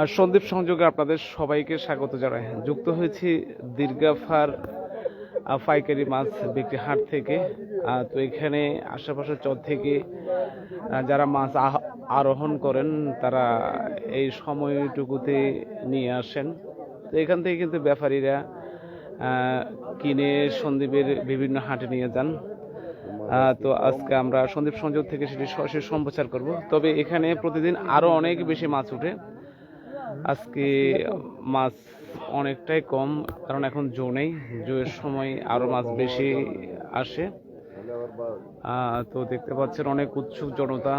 আর সন্দীপ সংযোগে আপনাদের সবাইকে স্বাগত জানাই। যুক্ত হয়েছি দীর্ঘাফার পাইকারি মাছ বিক্রি হাট থেকে। তো এখানে আশেপাশের চর থেকে যারা মাছ আরোহণ করেন, তারা এই সময়টুকুতে নিয়ে আসেন। তো এখান থেকে কিন্তু ব্যাপারীরা কিনে সন্দীপের বিভিন্ন হাটে নিয়ে যান। তো আজকে আমরা সন্দীপ সংযোগ থেকে সেটি সরাসরি সম্প্রচার করব। তবে এখানে প্রতিদিন আরও অনেক বেশি মাছ উঠে। আজকে মাছ অনেকটাই কম, কারণ এখন জো নেই। জোয়ের সময় আরও মাছ বেশি আসে। তো দেখতে পাচ্ছেন অনেক উৎসুক জনতা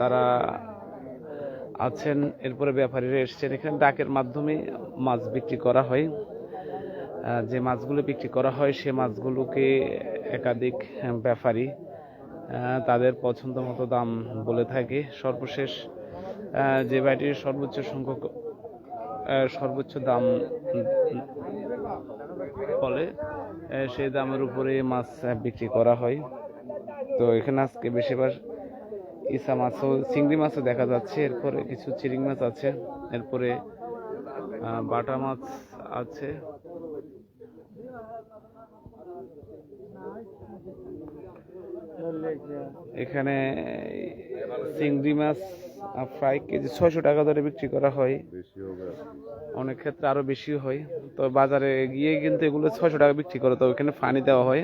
তারা আছেন। এরপরে ব্যাপারীরা এসছেন। এখানে ডাকের মাধ্যমে মাছ বিক্রি করা হয়। যে মাছগুলো বিক্রি করা হয়, সে মাছগুলোকে একাধিক ব্যাপারী তাদের পছন্দ মতো দাম বলে থাকে। সর্বশেষ যে বাড়িটির সর্বোচ্চ সংখ্যক সর্বোচ্চ দাম আহ, সেই দামের উপরে মাছ বিক্রি করা হয়। তো এখানে আজকে বেশিরভাগ ইসা মাছও চিংড়ি মাছও দেখা যাচ্ছে এরপরে কিছু চিংড়ি মাছ আছে এরপরে বাটা মাছ আছে। এখানে চিংড়ি মাছ ফ্রাই কেজি ছয়শো টাকা ধরে বিক্রি করা হয়। অনেক ক্ষেত্রে আরও বেশি হয়। তো বাজারে গিয়ে কিন্তু এগুলো ছয়শো টাকা বিক্রি করে তো ওখানে ফানি দেওয়া হয়।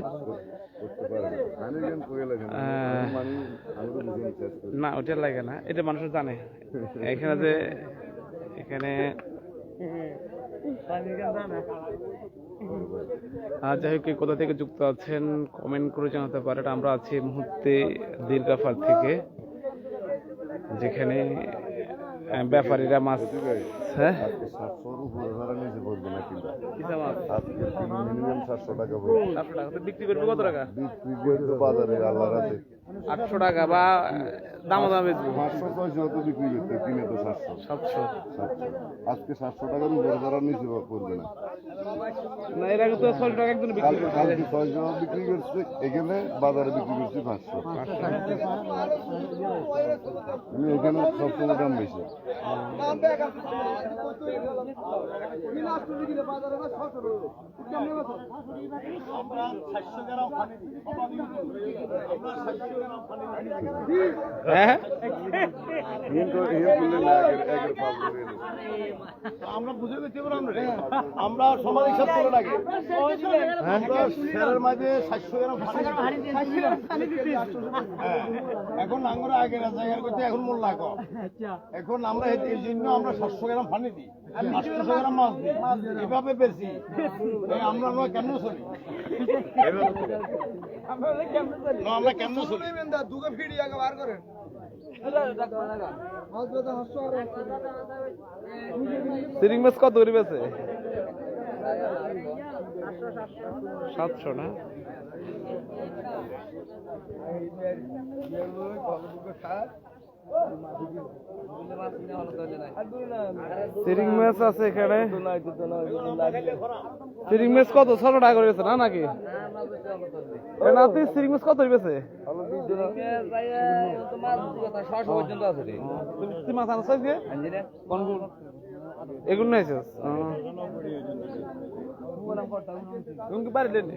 না। ওটা লাগে না। এটা মানুষ জানে। এখানে যে এখানে আর যাই হোক কোথা থেকে যুক্ত আছেন কমেন্ট করে জানাতে পারেন। আমরা আছি মুহূর্তে দীর্ঘাফার থেকে। যেখানে ব্যাপারীরা মাছ হ্যাঁ? কিসা মাছ সাতশো টাকা তো বিক্রি করবে কত টাকা? বাজারে আল্লাহ রাতে আটশো টাকা বা দাম দাম বেচবো পাঁচশো ছয়শো তো বিক্রি করতে কিনে তো সাতশো। সাতশো। সাতশো। আজকে সাতশো টাকার উপরে তারা নিচে করবে না। না এর আগে তো ছয়শো টাকা একজন বিক্রি কালকে কালকে ছয়শো বিক্রি করছে এখানে বাজারে বিক্রি করছি পাঁচশো। এখানে সবসময় দাম বেশি। হ্যাঁ এলো। আমরা বুঝে গেছি আমরা। আমরা সমাজ হিসাব করে লাগে আমরা শেয়ারের মাঝে সাতশো গ্রাম। হ্যাঁ। এখন আমরা আগের জায়গার করতে এখন মূল্য কম। এখন আমরা এই- এই জন্য আমরা সাতশো গ্রাম পানি দিই আটশো গ্রাম মাছ দিই এভাবে বেশি এই আমরা আমরা কেন চলি না, আমরা কেমন চলি সিরিং মাছ কত করে বেছে সাতশো না সিরিং মাছ আছে এখানে। সিরিং মাছ কত? ছশো টাকা করে না নাকি? সিরিং কত মাছ দিয়ে কোন এগুলো লেনি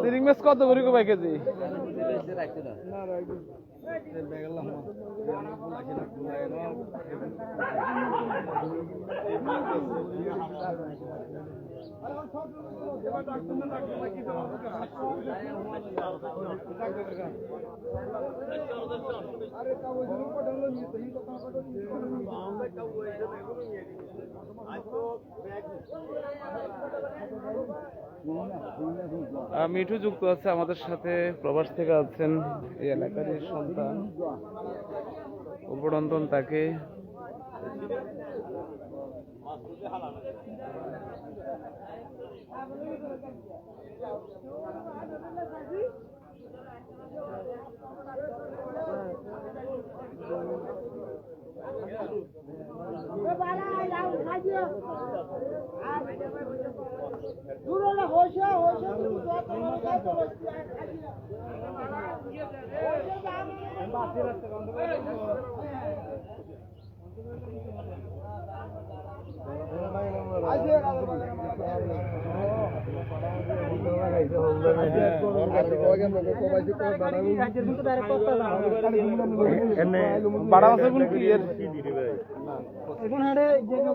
চিংড়ি মাছ কত করে গো ভাই কেজি? আহ, মিঠু যুক্ত আছে আমাদের সাথে প্রবাস থেকে আছেন এই এলাকারই সন্তান। উপরন্তন তাকে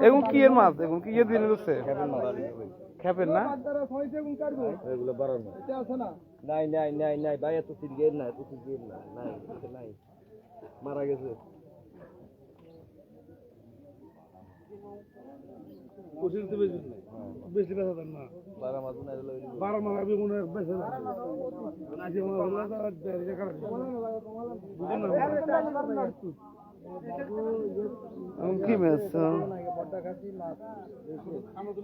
এখন কি এর? মাছ? এখন কি এর দিনে হচ্ছে খেপেন না? এগুলো বাড়ানো নাই নাই নাই নাই ভাই এত সিরগের না এত সিরগের না নাই নাই মারা গেছে। বেশি বেচা দেন না। বারা এগুলো বারো মাস আমি মনে হয় টাকা বুঝলেন না কি মাছ আমরা